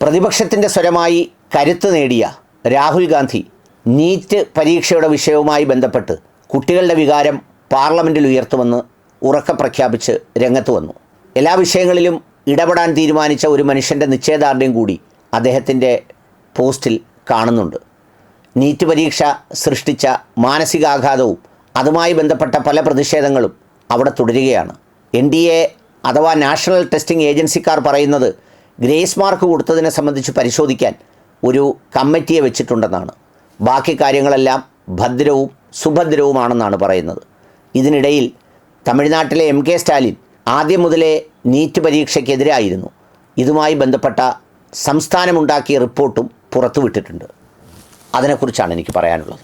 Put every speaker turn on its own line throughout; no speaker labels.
പ്രതിപക്ഷത്തിന്റെ സ്വരമായി കരുത്ത് നേടിയ രാഹുൽ ഗാന്ധി നീറ്റ് പരീക്ഷയുടെ വിഷയവുമായി ബന്ധപ്പെട്ട് കുട്ടികളുടെ വികാരം പാർലമെന്റിൽ ഉയർത്തുമെന്ന് ഉറക്കെ പ്രഖ്യാപിച്ച് രംഗത്ത് വന്നു. എല്ലാ വിഷയങ്ങളിലും ഇടപെടാൻ തീരുമാനിച്ച ഒരു മനുഷ്യന്റെ നിശ്ചയദാർഢ്യം കൂടി അദ്ദേഹത്തിന്റെ പോസ്റ്റിൽ കാണുന്നുണ്ട്. നീറ്റ് പരീക്ഷ സൃഷ്ടിച്ച മാനസികാഘാതവും അതുമായി ബന്ധപ്പെട്ട പല പ്രതിഷേധങ്ങളും അവിടെ തുടരുകയാണ്. എൻ ഡി എ അഥവാ നാഷണൽ ടെസ്റ്റിംഗ് ഏജൻസിക്കാർ പറയുന്നത് ഗ്രേസ് മാർക്ക് കൊടുത്തതിനെ സംബന്ധിച്ച് പരിശോധിക്കാൻ ഒരു കമ്മിറ്റിയെ വെച്ചിട്ടുണ്ടെന്നാണ്. ബാക്കി കാര്യങ്ങളെല്ലാം ഭദ്രവും സുഭദ്രവുമാണെന്നാണ് പറയുന്നത്. ഇതിനിടയിൽ തമിഴ്നാട്ടിലെ എം കെ സ്റ്റാലിൻ ആദ്യം മുതലേ നീറ്റ് പരീക്ഷയ്ക്കെതിരായിരുന്നു. ഇതുമായി ബന്ധപ്പെട്ട സംസ്ഥാനമുണ്ടാക്കിയ റിപ്പോർട്ടും പുറത്തുവിട്ടിട്ടുണ്ട്. അതിനെക്കുറിച്ചാണ് എനിക്ക് പറയാനുള്ളത്.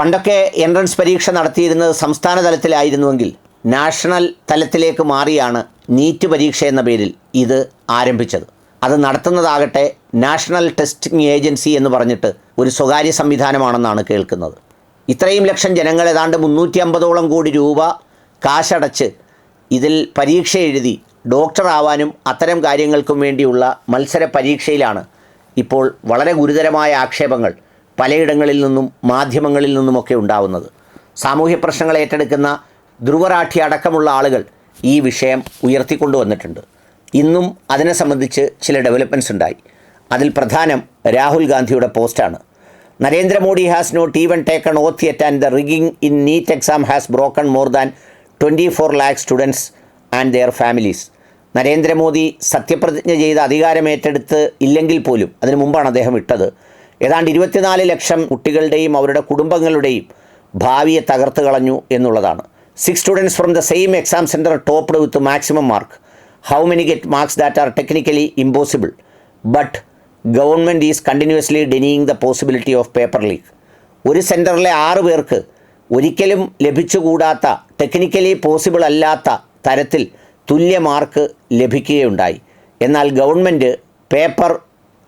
പണ്ടൊക്കെ എൻട്രൻസ് പരീക്ഷ നടത്തിയിരുന്നത് സംസ്ഥാന തലത്തിലായിരുന്നുവെങ്കിൽ നാഷണൽ തലത്തിലേക്ക് മാറിയാണ് നീറ്റ് പരീക്ഷ എന്ന പേരിൽ ഇത് ആരംഭിച്ചത്. അത് നടത്തുന്നതാകട്ടെ നാഷണൽ ടെസ്റ്റിംഗ് ഏജൻസി എന്ന് പറഞ്ഞിട്ട് ഒരു സ്വകാര്യ സംവിധാനമാണെന്നാണ് കേൾക്കുന്നത്. ഇത്രയും ലക്ഷം ജനങ്ങൾ ഏതാണ്ട് മുന്നൂറ്റി അമ്പതോളം കോടി രൂപ കാശടച്ച് ഇതിൽ പരീക്ഷ എഴുതി ഡോക്ടറാവാനും അത്തരം കാര്യങ്ങൾക്കും വേണ്ടിയുള്ള മത്സര പരീക്ഷയിലാണ് ഇപ്പോൾ വളരെ ഗുരുതരമായ ആക്ഷേപങ്ങൾ പലയിടങ്ങളിൽ നിന്നും മാധ്യമങ്ങളിൽ നിന്നുമൊക്കെ ഉണ്ടാവുന്നത്. സാമൂഹ്യ പ്രശ്നങ്ങൾ ഏറ്റെടുക്കുന്ന ധ്രുവറാഠി അടക്കമുള്ള ആളുകൾ ഈ വിഷയം ഉയർത്തിക്കൊണ്ടുവന്നിട്ടുണ്ട്. ഇന്നും അതിനെ സംബന്ധിച്ച് ചില ഡെവലപ്മെന്റ്സ് ഉണ്ടായി. അതിൽ പ്രധാനം രാഹുൽ ഗാന്ധിയുടെ പോസ്റ്റാണ് Narendra Modi has not even taken oath yet and the rigging in NEET exam has broken more than twenty four lakh students and their families Narendra Modi സത്യപ്രതിജ്ഞ ചെയ്ത് അധികാരമേറ്റെടുത്ത് ഇല്ലെങ്കിൽ പോലും അതിനു മുമ്പാണ് അദ്ദേഹം ഇട്ടത്. ഏതാണ്ട് ഇരുപത്തിനാല് ലക്ഷം കുട്ടികളുടെയും അവരുടെ കുടുംബങ്ങളുടെയും ഭാവിയെ തകർത്ത് കളഞ്ഞു എന്നുള്ളതാണ്. Six students from the same exam centre topped with maximum mark how many get marks that are technically impossible but government is continuously denying the possibility of paper leak ഒരു സെന്ററിലെ ആറ് പേർക്ക് ഒരിക്കലും ലഭിച്ചുകൂടാത്ത ടെക്നിക്കലി പോസിബിൾ അല്ലാത്ത തരത്തിൽ തുല്യ mark ലഭിക്കുകയുണ്ടായി. എന്നാൽ ഗവൺമെന്റ് പേപ്പർ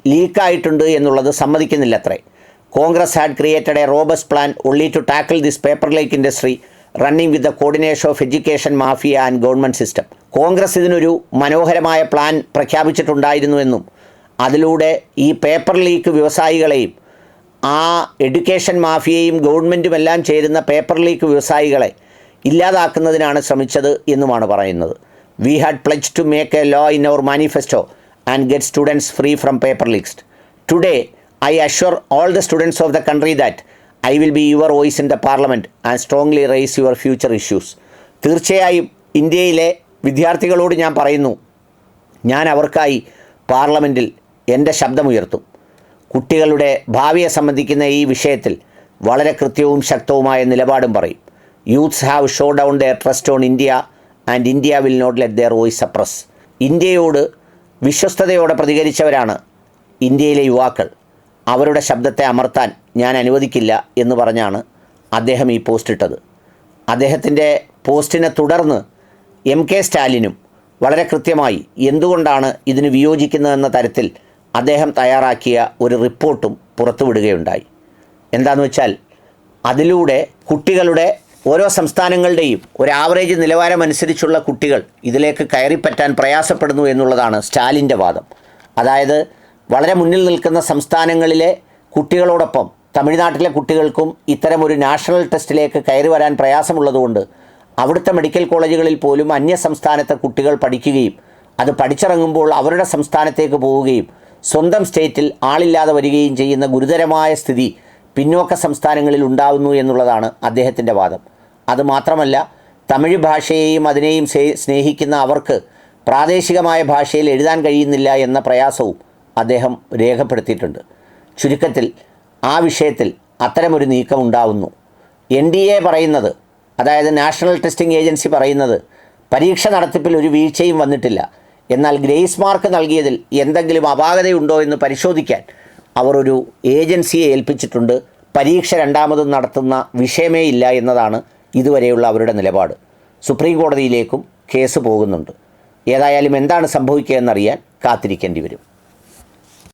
ലീക്കായിട്ടുണ്ട് എന്നുള്ളത് സമ്മതിക്കുന്നില്ല അത്രേ Congress had created a robust plan only to tackle this paper like industry running with the coordination of education mafia and government system Congress ഇതിനൊരു മനോഹരമായ പ്ലാൻ പ്രഖ്യാപിച്ചിട്ടുണ്ടായിരുന്നുവെന്നും അതിലൂടെ ഈ പേപ്പർ ലീക്ക് വ്യവസായികളെയും ആ എഡ്യൂക്കേഷൻ മാഫിയയും ഗവൺമെന്റും എല്ലാം ചേരുന്ന പേപ്പർ ലീക്ക് വ്യവസായികളെ ഇല്ലാതാക്കുന്നതിനാണ് ശ്രമിച്ചത് എന്നുമാണ് പറയുന്നത്. We had pledge to make a law in our manifesto and get students free from paper leaks today I assure all the students of the country that I will be your voice in the parliament and strongly raise your future issues. തീർച്ചയായും ഇന്ത്യയിലെ വിദ്യാർത്ഥികളോട് ഞാൻ പറയുന്നു ഞാൻ അവർക്കായി പാർലമെന്റിൽ എന്റെ ശബ്ദമുയർത്തും. കുട്ടികളുടെ ഭാവിയെ സംബന്ധിക്കുന്ന ഈ വിഷയത്തിൽ വളരെ കൃത്യവും ശക്തവുമായ നിലപാടും പറയും. Youths have show down their trust on India and India will not let their voice suppress ഇന്ത്യയോട് വിശ്വസ്തയോടെ പ്രതികരിച്ചവരാണ് ഇന്ത്യയിലെ യുവാക്കൾ. അവരുടെ ശബ്ദത്തെ അമർത്താൻ ഞാൻ അനുവദിക്കില്ല എന്ന് പറഞ്ഞാണ് അദ്ദേഹം ഈ പോസ്റ്റ് ഇട്ടത്. അദ്ദേഹത്തിന്റെ പോസ്റ്റിനെ തുടർന്ന് എം കെ സ്റ്റാലിനും വളരെ കൃത്യമായി എന്തുകൊണ്ടാണ് ഇതിന് വിയോജിക്കുന്നതെന്ന തരത്തിൽ അദ്ദേഹം തയ്യാറാക്കിയ ഒരു റിപ്പോർട്ടും പുറത്തുവിടുകയുണ്ടായി. എന്താണെന്ന് വെച്ചാൽ അതിലൂടെ കുട്ടികളുടെ ഓരോ സംസ്ഥാനങ്ങളുടെയും ഒരു ആവറേജ് നിലവാരമനുസരിച്ചുള്ള കുട്ടികൾ ഇതിലേക്ക് കയറിപ്പറ്റാൻ പ്രയാസപ്പെടുന്നു എന്നുള്ളതാണ് സ്റ്റാലിന്റെ വാദം. അതായത് വളരെ മുന്നിൽ നിൽക്കുന്ന സംസ്ഥാനങ്ങളിലെ കുട്ടികളോടൊപ്പം തമിഴ്നാട്ടിലെ കുട്ടികൾക്കും ഇത്തരമൊരു നാഷണൽ ടെസ്റ്റിലേക്ക് കയറി വരാൻ പ്രയാസമുള്ളതുകൊണ്ട് അവിടുത്തെ മെഡിക്കൽ കോളേജുകളിൽ പോലും അന്യ സംസ്ഥാനത്തെ കുട്ടികൾ പഠിക്കുകയും അത് പഠിച്ചിറങ്ങുമ്പോൾ അവരുടെ സംസ്ഥാനത്തേക്ക് പോവുകയും സ്വന്തം സ്റ്റേറ്റിൽ ആളില്ലാതെ വരികയും ചെയ്യുന്ന ഗുരുതരമായ സ്ഥിതി പിന്നോക്ക സംസ്ഥാനങ്ങളിൽ ഉണ്ടാവുന്നു എന്നുള്ളതാണ് അദ്ദേഹത്തിന്റെ വാദം. അതുമാത്രമല്ല തമിഴ് ഭാഷയെയും അതിനെയും സ്നേഹിക്കുന്ന അവർക്ക് പ്രാദേശികമായ ഭാഷയിൽ എഴുതാൻ കഴിയുന്നില്ല എന്ന പ്രയാസവും അദ്ദേഹം രേഖപ്പെടുത്തിയിട്ടുണ്ട്. ചുരുക്കത്തിൽ ആ വിഷയത്തിൽ അത്തരമൊരു നീക്കം ഉണ്ടാവുന്നു എൻ ഡി എ പറയുന്നത് അതായത് നാഷണൽ ടെസ്റ്റിംഗ് ഏജൻസി പറയുന്നത് പരീക്ഷ നടത്തിപ്പിൽ ഒരു വീഴ്ചയും വന്നിട്ടില്ല. എന്നാൽ ഗ്രേസ് മാർക്ക് നൽകിയതിൽ എന്തെങ്കിലും അപാകതയുണ്ടോ എന്ന് പരിശോധിക്കാൻ അവർ ഒരു ഏജൻസിയെ ഏൽപ്പിച്ചിട്ടുണ്ട്. പരീക്ഷ രണ്ടാമതും നടത്തുന്ന വിഷയമേ ഇല്ല എന്നതാണ് ഇതുവരെയുള്ള അവരുടെ നിലപാട്. സുപ്രീം കോടതിയിലേക്കും കേസ് പോകുന്നുണ്ട്. ഏതായാലും എന്താണ് സംഭവിക്കുക എന്നറിയാൻ കാത്തിരിക്കേണ്ടി വരും.